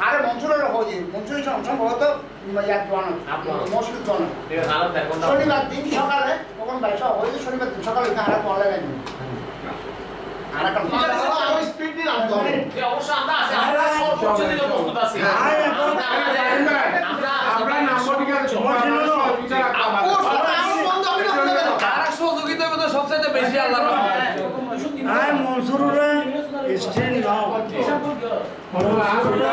আরে মঞ্চুরের হয়ে মঞ্চুর সম্ভবত শনিবার দিন সকালে তখন বাইশা হয়েছে শনিবার দিন সকালে আর সবচেয়ে বেশি আল্লাহ আই মনসুরুরে নাও মনসুরুরে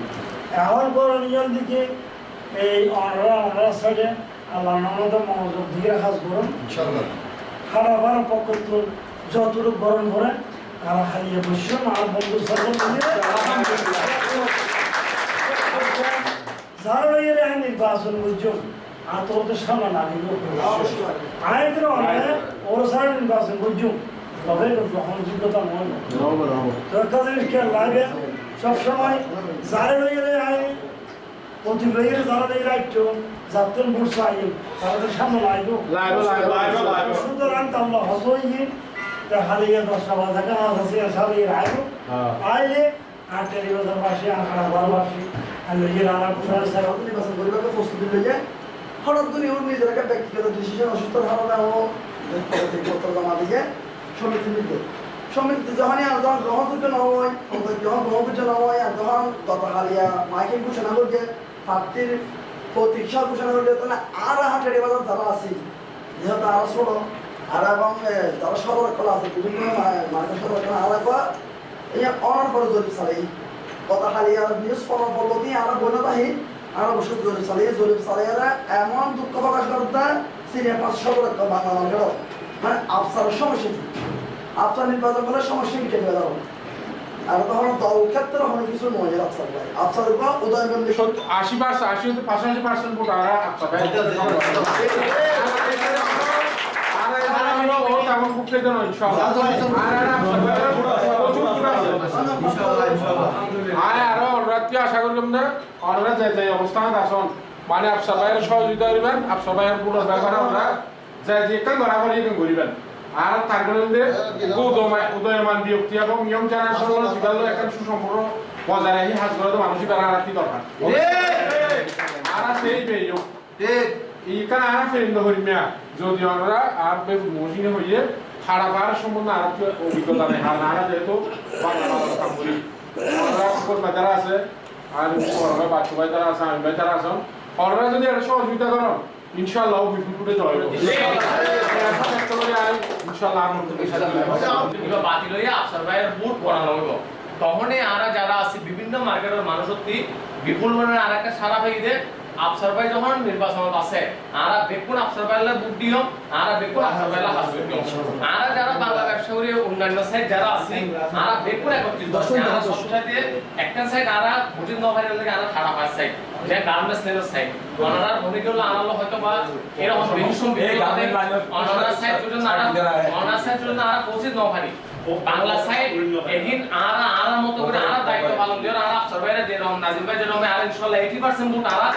এখন করণীয় দিকে এই অনরা অনরা সাইডে আল্লাহ ননদ মনোযোগ দিয়ে কাজ করুন। খাবার পক্ষ তো যতটুকু গরম করে আর হারিয়ে বসে আমার বন্ধুর সাথে মিলে যার বাইরে আমি নির্বাচন বুঝছ আর তোর তো সামনে না দিব আয় তো অনেক ওর সারা নির্বাচন বুঝছ তবে গ্রহণযোগ্যতা মনে খেয়াল লাগে? সবসময় যারা লইলে আমি প্রতি লইলে যারা লইলে আইতো যাত্রা বুঝছ আই তাদের সামনে লাগবো। সুতরাং তাহলে হতই হারিয়ে দশটা বাজা কেন আছে সারিয়ে আইবো। আইলে আর টেলিভিশন বাসি আর খারাপ বাসি আর কোথায় সারা নির্বাচন করিবার প্রস্তুতি লইয়া হঠাৎ করে ওর নিজের একটা ব্যক্তিগত ডিসিশন অসুস্থ কারণে ও জমা দিয়ে সমিতি সমিতি যখনই আর যখন গ্রহণযোগ্য হয়, যখন গ্রহণযোগ্য হয়, আর যখন হারিয়া মাইকে ঘোষণা করছে প্রার্থীর প্রতীক্ষা ঘোষণা করছে তাহলে আর হাটের বাজার যারা আছে। যেহেতু আর ছোট আর এবং যারা সরকার আছে, বিভিন্ন মার্কেট সরকার আর একবার, এই অনার পরে আর নিউজ ফলো ফলো দিয়ে আমরা বলে তাহি আমরা বসে জরিপ চালিয়ে জরিপ চালিয়ে এমন দুঃখ প্রকাশ করতে সিনিয়র পাঁচ বাংলা মার্কেট মানে আফসারের সমস্যা আফসার নির্বাচন করলে সমস্যা মিটে গেল? আর তখন দল ক্ষেত্রে অনেক কিছু নয় আফসার ভাই। আফসারের পর উদয়গঞ্জে আশি পার্সেন্ট আশি হতে পাঁচাশি পার্সেন্ট ভোট আর আশা করলাম না। অনুরাধ যাই যাই অবস্থান আসন। মানে আপসা ভাইয়ের সহযোগিতা করবেন আপসা ভাইয়ের পুরো ব্যাপারে আমরা যাই যে একটা এখানে করিবেন। আর কারণে উদয়মান ব্যক্তি এবং নিয়ম জানা সরল জীবাল একটা সুসম্পর্ক বজায় রাখি হাজ করে মানসিক আর রাখি দরকার। আর সেই পেয়ে এইখানে আর ফেরিন্দ হরিমিয়া যদি আমরা আর মহিনে হইয়ে খাড়া পাহাড় সম্বন্ধে আর অভিজ্ঞতা নেই। আর নারা যেহেতু বাংলা বাংলা কাম করি। যারা আছে আর বড় বাচ্চা ভাই যারা আছে আমি ভাই যারা আছেন যদি একটা সহযোগিতা করেন ইনশাআল্লাহ বিপুল করে জয় হবে ইনশাআল্লাহ। আর মধ্যে বাতিল হইয়া আফসার ভাইয়ের বুট বানানো হইব। তখনই আরা যারা আছে বিভিন্ন মার্কেটের মানুষ সত্যি বিপুল মনে আর একটা সারা ভাইদের আফসার ভাই যখন নির্বাচনত আছে আরা বেকুন আফসার ভাইয়ের বুট দিও আরা বেকুন আফসার ভাইয়ের হাসবে। আরা যারা অন্যান্য সাইড যারা আছে আরা বেকুন একত্রিত আছে একটা সাইড আরা ভোটিং ন থেকে আরা খারাপ আছে সাইড যে গার্মেন্টস নেল সাইড ওনারা ভূমিকা হলো আনালো হয়তো বা এরকম বেশি ওনারা সাইড জন্য আরা ওনারা সাইড জন্য আরা পৌঁছে ন ও বাংলা সাইড এদিন আরা আরা মতো করে আরা দায়িত্ব পালন দিয়ে আরা আফসার ভাইরা যেরকম নাজিম ভাই যেরকম আর ইনশাআল্লাহ 80% ভোট আরা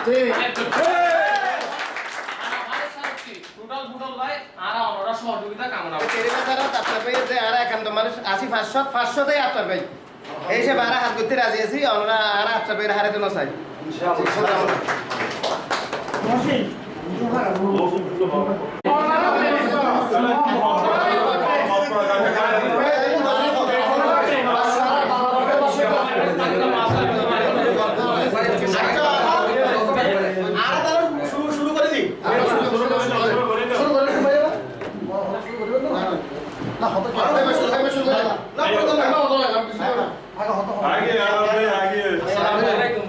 টোটাল ভোটাল ভাই আরা ওনারা সহযোগিতা কামনা করে আর একান্ত মানুষ আশি পাঁচশো পাঁচশোতেই আপনার ভাই এই হিসেবে আর হাত করতে রাজি আছি আমরা আর আপনার ভাইয়ের হারে জন্য চাই আগে আগে আসসালামু আলাইকুম